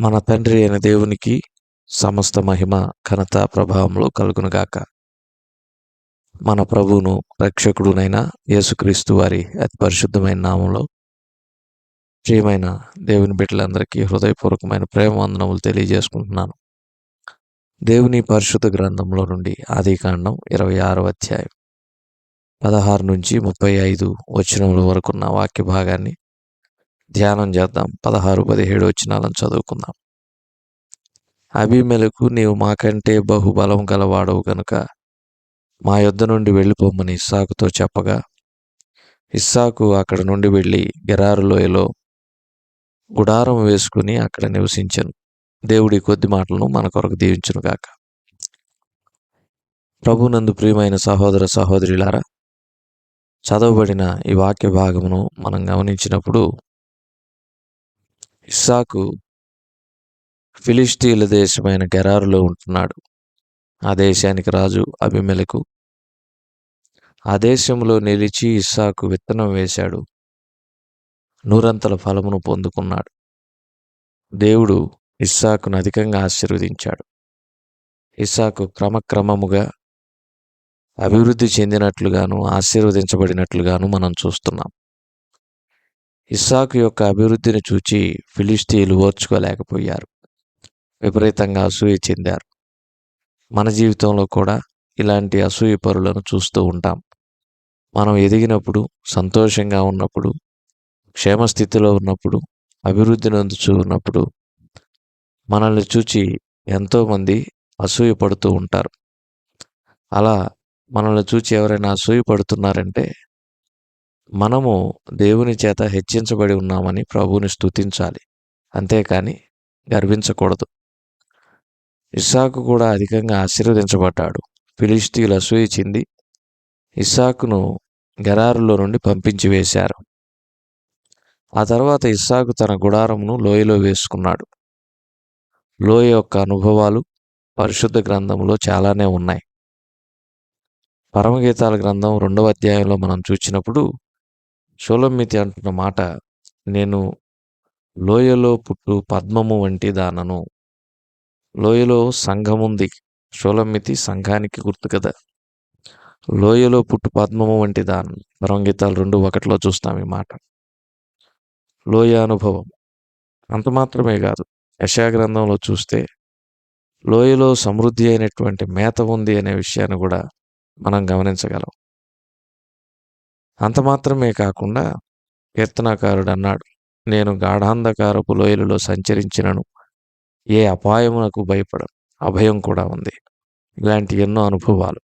మన తండ్రి అయిన దేవునికి సమస్త మహిమ ఘనత ప్రభావములు కలుగునుగాక. మన ప్రభువును రక్షకుడునైన యేసుక్రీస్తు వారి అతి పరిశుద్ధమైన నామంలో ప్రియమైన దేవుని బిడ్డలందరికీ హృదయపూర్వకమైన ప్రేమ వందనములు తెలియజేసుకుంటున్నాను. దేవుని పరిశుద్ధ గ్రంథంలో నుండి ఆదికాండం ఇరవై ఆరవ అధ్యాయం పదహారు నుంచి ముప్పై ఐదు వచనముల వరకున్న వాక్య భాగాన్ని ధ్యానం చేద్దాం. పదహారు పదిహేడు వచ్చినాలను చదువుకుందాం. అభిమెలకు నీవు మాకంటే బహుబలం గలవాడవు గనుక మా యొద్ద నుండి వెళ్ళిపోమని ఇస్సాకుతో చెప్పగా ఇస్సాకు అక్కడ నుండి వెళ్ళి గెరారు లోయలో గుడారం వేసుకుని అక్కడ నివసించను. దేవుడి కొద్ది మాటలను మన కొరకు దీవించును గాక. ప్రభునందు ప్రియమైన సహోదర సహోదరులారా చదవబడిన ఈ వాక్య భాగమును మనం గమనించినప్పుడు ఇస్సాకు ఫిలిస్తీన్ల దేశమైన గెరారులో ఉంటున్నాడు. ఆ దేశానికి రాజు అభిమెలకు ఆ దేశంలో నిలిచి ఇస్సాకు విత్తనం వేశాడు. నూరంతల ఫలమును పొందుకున్నాడు. దేవుడు ఇస్సాకును అధికంగా ఆశీర్వదించాడు. ఇస్సాకు క్రమక్రమముగా అభివృద్ధి చెందినట్లుగాను ఆశీర్వదించబడినట్లుగాను మనం చూస్తున్నాం. ఇస్సాకు యొక్క అభివృద్ధిని చూచి ఫిలిస్తీన్లు ఓర్చుకోలేకపోయారు. విపరీతంగా అసూయ చెందారు. మన జీవితంలో కూడా ఇలాంటి అసూయ పరులను చూస్తూ ఉంటాం. మనం ఎదిగినప్పుడు సంతోషంగా ఉన్నప్పుడు క్షేమస్థితిలో ఉన్నప్పుడు అభివృద్ధి నందుచూ ఉన్నప్పుడు మనల్ని చూచి ఎంతోమంది అసూయ పడుతూ ఉంటారు. అలా మనల్ని చూచి ఎవరైనా అసూయ పడుతున్నారంటే మనము దేవుని చేత హెచ్చించబడి ఉన్నామని ప్రభువుని స్తుతించాలి. అంతేకాని గర్వించకూడదు. ఇస్సాకు కూడా అధికంగా ఆశీర్వదించబడ్డాడు. ఫిలిస్తీన్లు అసూయ చెంది ఇస్సాకును గరారులో నుండి పంపించి వేశారు. ఆ తర్వాత ఇస్సాకు తన గుడారమును లోయలో వేసుకున్నాడు. లోయ యొక్క అనుభవాలు పరిశుద్ధ గ్రంథంలో చాలానే ఉన్నాయి. పరమగీతాల గ్రంథం రెండవ అధ్యాయంలో మనం చూసినప్పుడు షోలమ్మితి అంటున్న మాట నేను లోయలో పుట్టు పద్మము వంటి దానను. లోయలో సంఘముంది. షోలమ్మితి సంఘానికి గుర్తు కదా. లోయలో పుట్టు పద్మము వంటి దానం. పరమగీతాలు రెండు ఒకటిలో చూస్తాం ఈ మాట. లోయ అనుభవం అంత మాత్రమే కాదు. యశాగ్రంథంలో చూస్తే లోయలో సమృద్ధి అయినటువంటి మేత ఉంది అనే విషయాన్ని కూడా మనం గమనించగలం. అంత మాత్రమే కాకుండా కీర్తనాకారుడు అన్నాడు నేను గాఢాంధకారపు లోయలలో సంచరించినను. ఏ అపాయమునకు భయపడను. అభయం కూడా ఉంది. ఇలాంటి ఎన్నో అనుభవాలు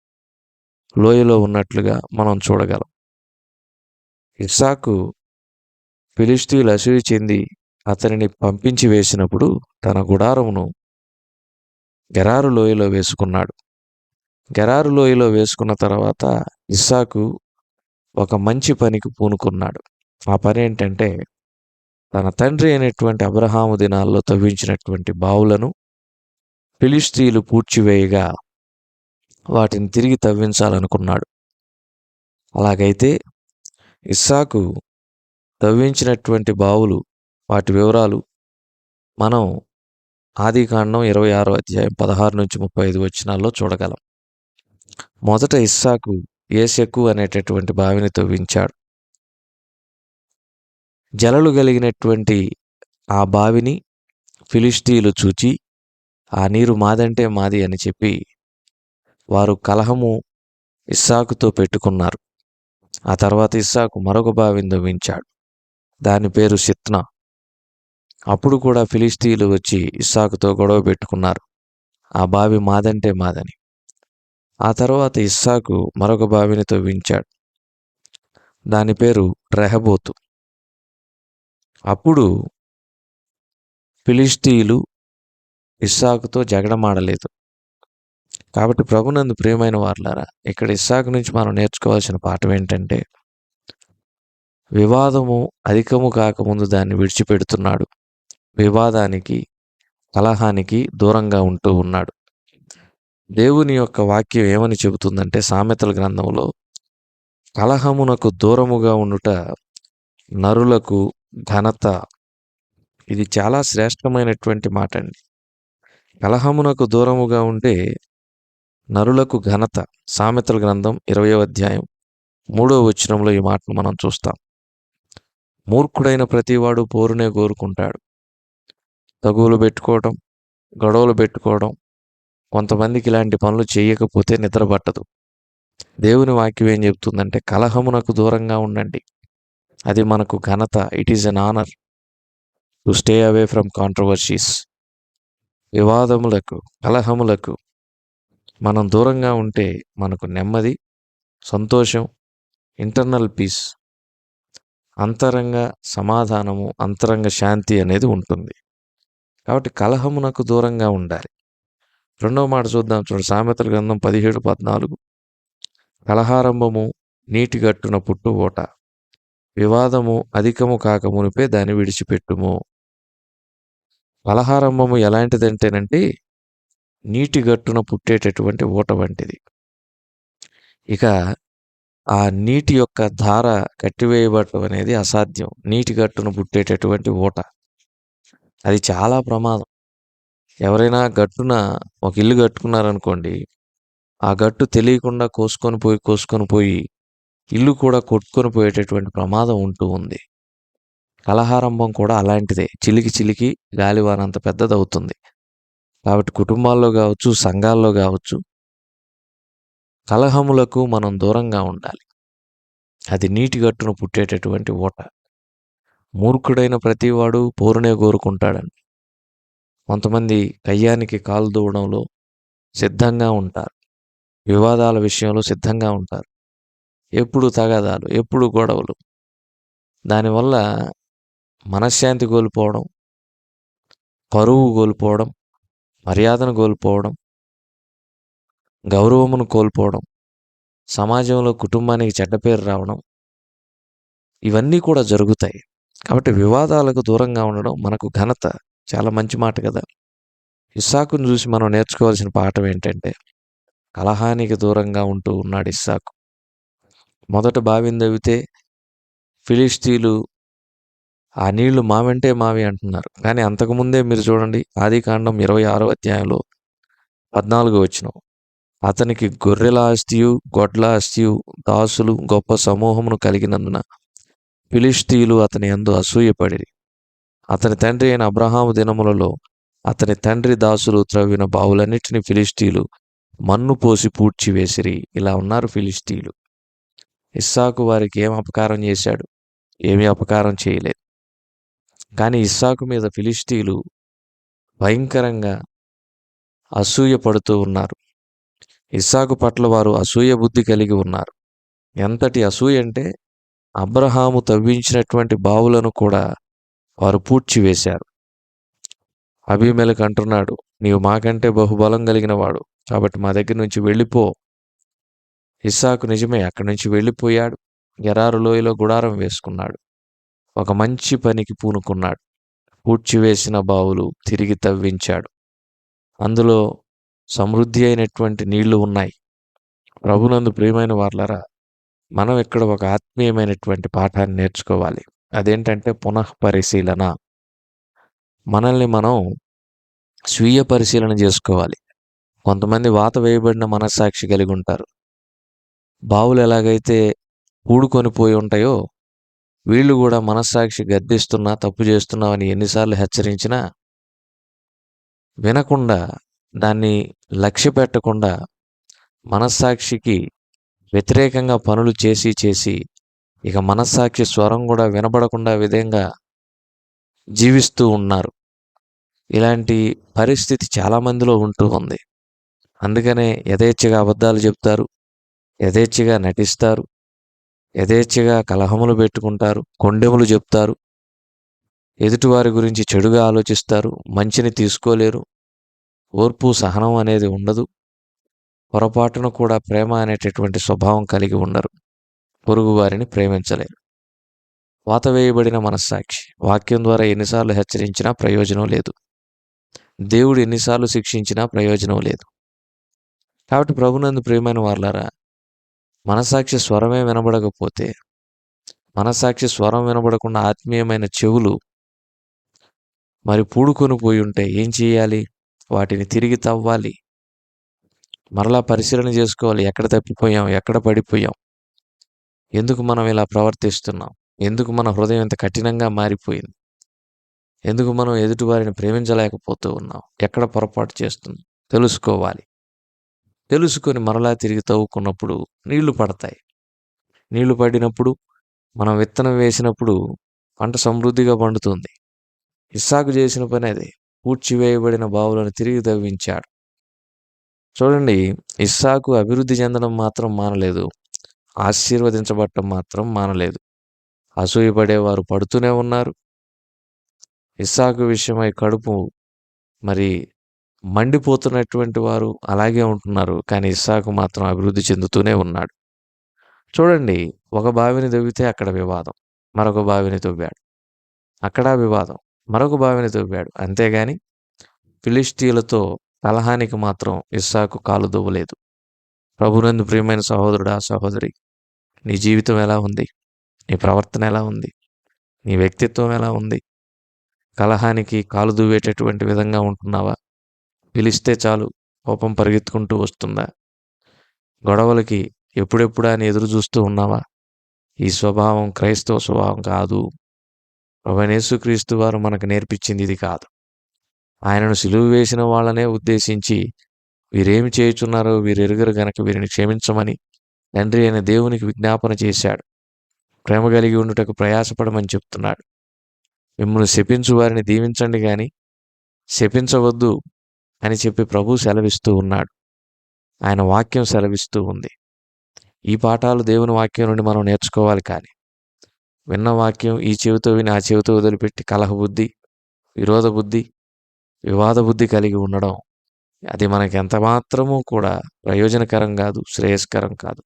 లోయలో ఉన్నట్లుగా మనం చూడగలం. ఇస్సాకు ఫిలిస్తీన్లు అసూయ చెంది అతనిని పంపించి వేసినప్పుడు తన గుడారమును గెరారు లోయలో వేసుకున్నాడు. గెరారు లోయలో వేసుకున్న తర్వాత ఇస్సాకు ఒక మంచి పనికి పూనుకున్నాడు. ఆ పని ఏంటంటే తన తండ్రి అయినటువంటి అబ్రహాము దినాల్లో తవ్వించినటువంటి బావులను ఫిలిస్తీన్లు పూడ్చివేయగా వాటిని తిరిగి తవ్వించాలనుకున్నాడు. అలాగైతే ఇస్సాకు తవ్వించినటువంటి బావులు వాటి వివరాలు మనం ఆదికాండం ఇరవై ఆరో అధ్యాయం పదహారు నుంచి ముప్పై ఐదు వచ్చినాల్లో చూడగలం. మొదట ఇస్సాకు ఏసెకు అనేటటువంటి బావిని తవ్వించాడు జలలు కలిగినటువంటి ఆ బావిని ఫిలిస్తీన్లు చూచి ఆ నీరు మాదంటే మాది అని చెప్పి వారు కలహము ఇస్సాకుతో పెట్టుకున్నారు. ఆ తర్వాత ఇస్సాకు మరొక బావిని తవ్వించాడు దాని పేరు సిత్నా. అప్పుడు కూడా ఫిలిస్తీన్లు వచ్చి ఇస్సాకుతో గొడవ పెట్టుకున్నారు. ఆ బావి మాదంటే మాదని. ఆ తర్వాత ఇస్సాకు మరొక బావిని తవ్వించాడు దాని పేరు రెహబోతు. అప్పుడు ఫిలిస్తీన్లు ఇస్సాకుతో జగడమాడలేదు. కాబట్టి ప్రభునందు ప్రియమైన వారులారా ఇక్కడ ఇస్సాకు నుంచి మనం నేర్చుకోవాల్సిన పాఠం ఏంటంటే వివాదము అధికము కాకముందు దాన్ని విడిచిపెడుతున్నాడు. వివాదానికి కలహానికి దూరంగా ఉంటూ ఉన్నాడు. దేవుని యొక్క వాక్యం ఏమని చెబుతుందంటే సామెతల గ్రంథంలో కలహమునకు దూరముగా ఉండుట నరులకు ఘనత. ఇది చాలా శ్రేష్టమైనటువంటి మాట అండి కలహమునకు దూరముగా ఉంటే నరులకు ఘనత. సామెతల గ్రంథం ఇరవయో అధ్యాయం మూడో వచనంలో ఈ మాటను మనం చూస్తాం. మూర్ఖుడైన ప్రతివాడు పోరునే కోరుకుంటాడు. తగువులు పెట్టుకోవడం గొడవలు పెట్టుకోవడం కొంతమందికి ఇలాంటి పనులు చేయకపోతే నిద్ర పట్టదు. దేవుని వాక్యం ఏం చెప్తుందంటే కలహమునకు దూరంగా ఉండండి. అది మనకు ఘనత. It is an honour to stay away from controversies వివాదములకు కలహములకు మనం దూరంగా ఉంటే మనకు నెమ్మది సంతోషం ఇంటర్నల్ పీస్ అంతరంగ సమాధానము అంతరంగ శాంతి అనేది ఉంటుంది. కాబట్టి కలహమునకు దూరంగా ఉండాలి. రెండవ మాట చూద్దాం. చూడు సామెతల గ్రంథం పదిహేడు పద్నాలుగు. కలహారంభము నీటి గట్టున పుట్టు ఓట. వివాదము అధికము కాక మునిపే దాన్ని విడిచిపెట్టుము. కలహారంభము ఎలాంటిదంటేనంటే నీటి గట్టున పుట్టేటటువంటి ఓట వంటిది. ఇక ఆ నీటి యొక్క ధార కట్టివేయబడటం అనేది అసాధ్యం. నీటి గట్టున పుట్టేటటువంటి ఓట. అది చాలా ప్రమాదం. ఎవరైనా గట్టున ఒక ఇల్లు కట్టుకున్నారనుకోండి ఆ గట్టు తెలియకుండా కోసుకొని పోయి కోసుకొని పోయి ఇల్లు కూడా కొట్టుకొని పోయేటటువంటి ప్రమాదం ఉంటూ ఉంది. కలహారంభం కూడా అలాంటిదే. చిలికి చిలికి గాలివానంత పెద్దదవుతుంది. కాబట్టి కుటుంబాల్లో కావచ్చు సంఘాల్లో కావచ్చు కలహములకు మనం దూరంగా ఉండాలి. అది నీటి గట్టున పుట్టేటటువంటి ఓట. మూర్ఖుడైన ప్రతివాడు పోరునే కోరుకుంటాడండి. కొంతమంది కయ్యానికి కాలు దూవడంలో సిద్ధంగా ఉంటారు. వివాదాల విషయంలో సిద్ధంగా ఉంటారు. ఎప్పుడు తగాదాలు ఎప్పుడు గొడవలు. దానివల్ల మనశ్శాంతి కోల్పోవడం పరువు కోల్పోవడం మర్యాదను కోల్పోవడం గౌరవమును కోల్పోవడం సమాజంలో కుటుంబానికి చెడ్డ పేరు రావడం ఇవన్నీ కూడా జరుగుతాయి. కాబట్టి వివాదాలకు దూరంగా ఉండడం మనకు ఘనత. చాలా మంచి మాట కదా! ఇస్సాకును చూసి మనం నేర్చుకోవాల్సిన పాఠం ఏంటంటే కలహానికి దూరంగా ఉంటూ ఉన్నాడు ఇస్సాకు. మొదట బావిని తవ్వితే ఫిలిస్తీన్లు ఆ నీళ్ళు మావంటే మావి అంటున్నారు. కానీ అంతకుముందే మీరు చూడండి ఆది కాండం ఇరవై ఆరో అధ్యాయంలో పద్నాలుగు వచ్చిన అతనికి గొర్రెల ఆస్తియు గొడ్ల ఆస్తియు దాసులు గొప్ప సమూహమును కలిగినందున ఫిలిస్తీయులు అతని ఎందు అసూయపడిరి. అతని తండ్రి అయిన అబ్రహాము దినములలో అతని తండ్రి దాసులు త్రవ్విన బావులన్నిటిని ఫిలిస్టీలు మన్ను పోసి పూడ్చివేసిరి. ఇలా ఉన్నారు ఫిలిస్టీలు ఇస్సాకు వారికి ఏం అపకారం చేశాడు? ఏమీ అపకారం చేయలేదు. కానీ ఇస్సాకు మీద ఫిలిస్టీలు భయంకరంగా అసూయ పడుతూ ఉన్నారు. ఇస్సాకు పట్ల వారు అసూయ బుద్ధి కలిగి ఉన్నారు. ఎంతటి అసూయ అంటే అబ్రహాము తవ్వించినటువంటి బావులను కూడా వారు పూడ్చివేశారు అభిమేలకు అంటున్నాడు నీవు మాకంటే బహుబలం కలిగిన వాడు కాబట్టి మా దగ్గర నుంచి వెళ్ళిపో. ఇస్సాకు నిజమే అక్కడి నుంచి వెళ్ళిపోయాడు. ఎరారు లోయలో గుడారం వేసుకున్నాడు. ఒక మంచి పనికి పూనుకున్నాడు. పూడ్చివేసిన బావులు తిరిగి తవ్వించాడు. అందులో సమృద్ధి అయినటువంటి నీళ్ళు ఉన్నాయి. ప్రభునందు ప్రియమైన వాళ్ళరా మనం ఇక్కడ ఒక ఆత్మీయమైనటువంటి పాఠాన్ని నేర్చుకోవాలి. అదేంటంటే పునః పరిశీలన. మనల్ని మనం స్వీయ పరిశీలన చేసుకోవాలి. కొంతమంది వాత వేయబడిన మనస్సాక్షి కలిగి ఉంటారు. బావులు ఎలాగైతే ఊడుకొని పోయి ఉంటాయో వీళ్ళు కూడా మనస్సాక్షి గద్దిస్తున్నా తప్పు చేస్తున్నామని ఎన్నిసార్లు హెచ్చరించినా వినకుండా దాన్ని లక్ష్య పెట్టకుండా మనస్సాక్షికి వ్యతిరేకంగా పనులు చేసి చేసి ఇక మనస్సాక్షి స్వరం కూడా వినబడకుండా విధంగా జీవిస్తూ ఉన్నారు. ఇలాంటి పరిస్థితి చాలామందిలో ఉంటూ ఉంది. అందుకనే యథేచ్ఛగా అబద్ధాలు చెప్తారు యథేచ్ఛగా నటిస్తారు యథేచ్ఛగా కలహములు పెట్టుకుంటారు కొండెములు చెప్తారు ఎదుటివారి గురించి చెడుగా ఆలోచిస్తారు మంచిని తీసుకోలేరు ఓర్పు సహనం అనేది ఉండదు పొరపాటున కూడా ప్రేమ అనేటటువంటి స్వభావం కలిగి ఉండరు. పొరుగు వారిని ప్రేమించలేరు. వాత వేయబడిన మనస్సాక్షి. వాక్యం ద్వారా ఎన్నిసార్లు హెచ్చరించినా ప్రయోజనం లేదు. దేవుడు ఎన్నిసార్లు శిక్షించినా ప్రయోజనం లేదు. కాబట్టి ప్రభునందు ప్రియమైన వాళ్ళారా మనసాక్షి స్వరమే వినబడకపోతే మనసాక్షి స్వరం వినబడకుండా ఆత్మీయమైన చెవులు మరి పూడుకొని పోయి ఉంటే ఏం చేయాలి? వాటిని తిరిగి తవ్వాలి. మరలా పరిశీలన చేసుకోవాలి. ఎక్కడ తప్పిపోయాం? ఎక్కడ పడిపోయాం? ఎందుకు మనం ఇలా ప్రవర్తిస్తున్నాం? ఎందుకు మన హృదయం ఇంత కఠినంగా మారిపోయింది? ఎందుకు మనం ఎదుటివారిని ప్రేమించలేకపోతూ ఉన్నాం? ఎక్కడ పొరపాటు చేస్తున్నాం? తెలుసుకోవాలి. తెలుసుకొని మరలా తిరిగి తవ్వుకున్నప్పుడు నీళ్ళు పడతాయి. నీళ్ళు పడినప్పుడు మనం విత్తనం వేసినప్పుడు పంట సమృద్ధిగా పండుతుంది. ఇస్సాకు చేసిన పని అదే. పూడ్చివేయబడిన బావులను తిరిగి తవ్వించాడు. చూడండి ఇస్సాకు అభివృద్ధి చెందడం మాత్రం మానలేదు. ఆశీర్వదించబడటం మాత్రం మానలేదు. అసూయపడేవారు పడుతూనే ఉన్నారు. ఇస్సాకు విషయమై కడుపు మరి మండిపోతున్నటువంటి వారు అలాగే ఉంటున్నారు. కానీ ఇస్సాకు మాత్రం అభివృద్ధి చెందుతూనే ఉన్నాడు. చూడండి ఒక బావిని తవ్వితే అక్కడ వివాదం. మరొక బావిని తవ్వాడు అక్కడ వివాదం. మరొక బావిని తవ్వాడు అంతేగాని ఫిలిస్టీలతో కలహానికి మాత్రం ఇస్సాకు కాలు దువ్వలేదు ప్రభునందు ప్రియమైన సహోదరుడా సహోదరి నీ జీవితం ఎలా ఉంది? నీ ప్రవర్తన ఎలా ఉంది? నీ వ్యక్తిత్వం ఎలా ఉంది? కలహానికి కాలు దువ్వేటటువంటి విధంగా ఉంటున్నావా? పిలిస్తే చాలు కోపం పరిగెత్తుకుంటూ వస్తుందా? గొడవలకి ఎప్పుడెప్పుడా అని ఎదురు చూస్తూ ఉన్నావా? ఈ స్వభావం క్రైస్తవ స్వభావం కాదు. క్రీస్తు వారు మనకు నేర్పించింది ఇది కాదు. ఆయనను సిలువు వేసిన వాళ్ళనే ఉద్దేశించి వీరేమి చేయుచున్నారో వీరెరుగరు గనక వీరిని క్షమించమని తండ్రి అయిన దేవునికి విజ్ఞాపన చేశాడు. ప్రేమ కలిగి ఉండుటకు ప్రయాసపడమని చెప్తున్నాడు. మిమ్మల్ని శపించు వారిని దీవించండి కానీ శపించవద్దు అని చెప్పి ప్రభు సెలవిస్తూ ఉన్నాడు. ఆయన వాక్యం సెలవిస్తూ ఉంది. ఈ పాఠాలు దేవుని వాక్యం నుండి మనం నేర్చుకోవాలి కానీ విన్న వాక్యం ఈ చెవితో విని ఆ చెవితో వదిలిపెట్టి కలహ బుద్ధి విరోధ బుద్ధి వివాద బుద్ధి కలిగి ఉండడం అది మనకి ఎంత మాత్రమూ కూడా ప్రయోజనకరం కాదు శ్రేయస్కరం కాదు.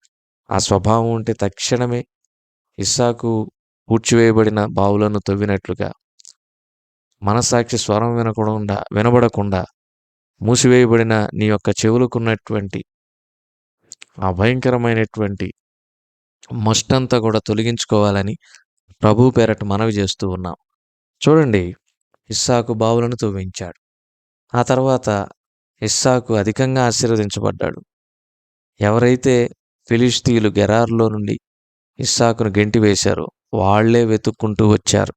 ఆ స్వభావం ఉంటే తక్షణమే ఇస్సాకు పూడ్చివేయబడిన బావులను తవ్వినట్లుగా మనసాక్షి స్వరం వినకుండా వినబడకుండా మూసివేయబడిన నీ యొక్క చెవులకున్నటువంటి ఆ భయంకరమైనటువంటి మస్టంతా కూడా తొలగించుకోవాలని ప్రభు పేరట మనవి చేస్తూ ఉన్నాం. చూడండి ఇస్సాకు బావులను తవ్వించాడు. ఆ తర్వాత ఇస్సాకు అధికంగా ఆశీర్వదించబడ్డాడు. ఎవరైతే ఫిలిస్తీయులు గెరార్లో నుండి ఇస్సాకును గెంటి వేశారు. వాళ్ళే వెతుక్కుంటూ వచ్చారు.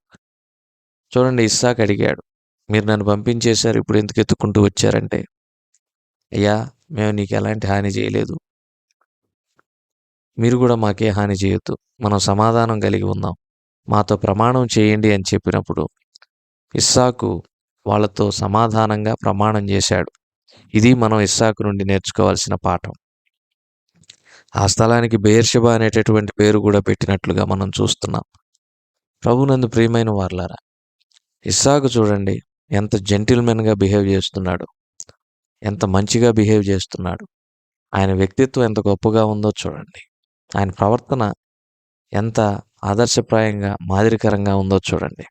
చూడండి ఇస్సాక్ అడిగాడు మీరు నన్ను పంపించేశారు ఇప్పుడు ఎందుకు ఎత్తుక్కుంటూ వచ్చారంటే? అయ్యా మేము నీకు ఎలాంటి హాని చేయలేదు. మీరు కూడా మాకే హాని చేయొద్దు. మనం సమాధానం కలిగి ఉందాం. మాతో ప్రమాణం చేయండి అని చెప్పినప్పుడు ఇస్సాకు వాళ్ళతో సమాధానంగా ప్రమాణం చేశాడు. ఇది మనం ఇస్సాకు నుండి నేర్చుకోవాల్సిన పాఠం. ఆ స్థలానికి బేర్షబ అనేటటువంటి పేరు కూడా పెట్టినట్లుగా మనం చూస్తున్నాం. ప్రభునందు ప్రియమైన వార్లారా ఇస్సాకు చూడండి ఎంత జెంటిల్మెన్గా బిహేవ్ చేస్తున్నాడు. ఎంత మంచిగా బిహేవ్ చేస్తున్నాడు. ఆయన వ్యక్తిత్వం ఎంత గొప్పగా ఉందో చూడండి. ఆయన ప్రవర్తన ఎంత ఆదర్శప్రాయంగా మాదిరికరంగా ఉందో చూడండి.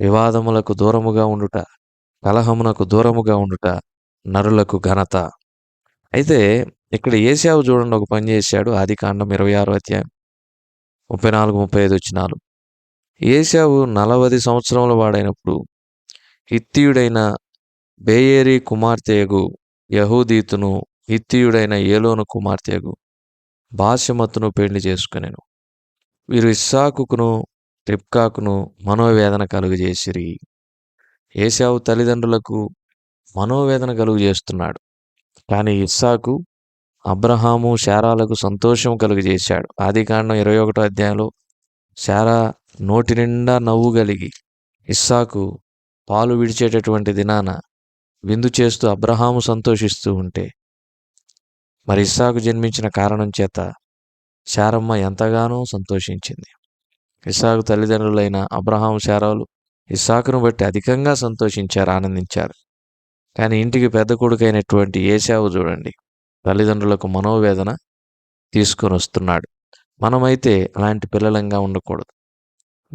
వివాదములకు దూరముగా ఉండుట కలహమునకు దూరముగా ఉండుట నరులకు ఘనత. అయితే ఇక్కడ ఏసావు చూడండి ఒక పని చేశాడు. ఆది కాండం ఇరవై ఆరో అధ్యాయం ముప్పై నాలుగు ముప్పై ఐదు వచ్చినాలు. ఏసావు నలవది సంవత్సరముల వాడైనప్పుడు హిత్తియుడైన బేయేరి కుమార్తెయగు యహూదీతును హిత్తియుడైన ఏలోను కుమార్తెయగు భాష్యమత్తును పెళ్ళి చేసుకునేను. వీరు ఇస్సాకును రిప్కాకును మనోవేదన కలుగజేసిరి. ఏసావు తల్లిదండ్రులకు మనోవేదన కలుగు చేస్తున్నాడు కానీ ఇస్సాకు అబ్రహాము శారాలకు సంతోషం కలుగజేశాడు. ఆది కాండం ఇరవై ఒకటో అధ్యాయంలో శారా నోటి నిండా నవ్వు కలిగి ఇస్సాకు పాలు విడిచేటటువంటి దినాన విందు చేస్తూ అబ్రహాము సంతోషిస్తూ ఉంటే మరి ఇస్సాకు జన్మించిన కారణం చేత శారమ్మ ఎంతగానో సంతోషించింది. ఇస్సాకు తల్లిదండ్రులైన అబ్రహాం శారాలు ఇస్సాకును బట్టి అధికంగా సంతోషించారు ఆనందించారు. కానీ ఇంటికి పెద్ద కొడుకైనటువంటి ఏసావు చూడండి. తల్లిదండ్రులకు మనోవేదన తీసుకొని వస్తున్నాడు. మనమైతే అలాంటి పిల్లలంగా ఉండకూడదు.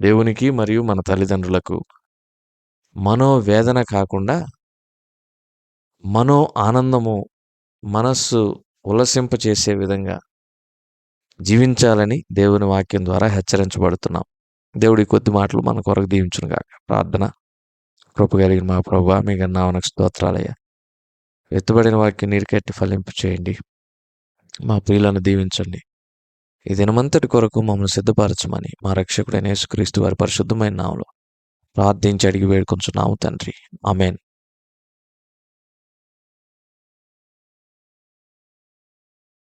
దేవునికి మరియు మన తల్లిదండ్రులకు మనోవేదన కాకుండా మనో ఆనందము మనస్సు ఉల్లసింపచేసే విధంగా జీవించాలని దేవుని వాక్యం ద్వారా హెచ్చరించబడుతున్నాం. దేవుడి కొద్ది మాటలు మన కొరకు దీవించును కాక ప్రార్థన. కృప కలిగిన మా ప్రభు మీ నామనకు స్తోత్రాలయ్యా. ఎత్తుబడిన వారికి నీరుకెట్టి ఫలింపు చేయండి. మా ప్రియులను దీవించండి. ఈ దినమంతటి కొరకు మమ్మల్ని సిద్ధపరచమని మా రక్షకుడైన యేసుక్రీస్తు వారి పరిశుద్ధమైన నామలో ప్రార్థించి అడిగి వేడుకొంచున్నాము తండ్రి. అమెన్